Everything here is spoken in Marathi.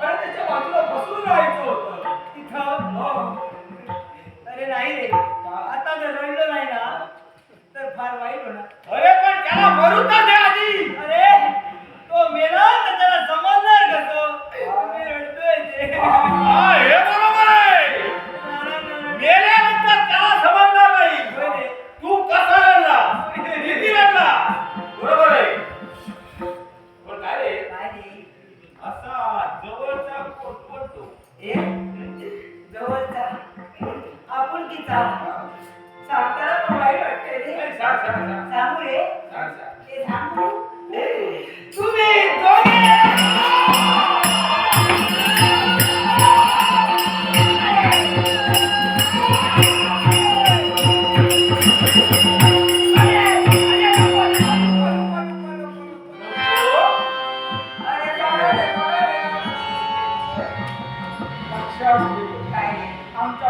पण अरे बसून अरे नाही रे. आता जर रडलं नाही ना तर फार वाईट होणार. अरे पण त्याला भरून तर द्या असा जवळचा कोटपडतो एक जवळचा आपुलकीचा. सांगताना वाईट वाटतंय सांग सांग सांगू. रे. सांग सांगू. आमच्या आमच्या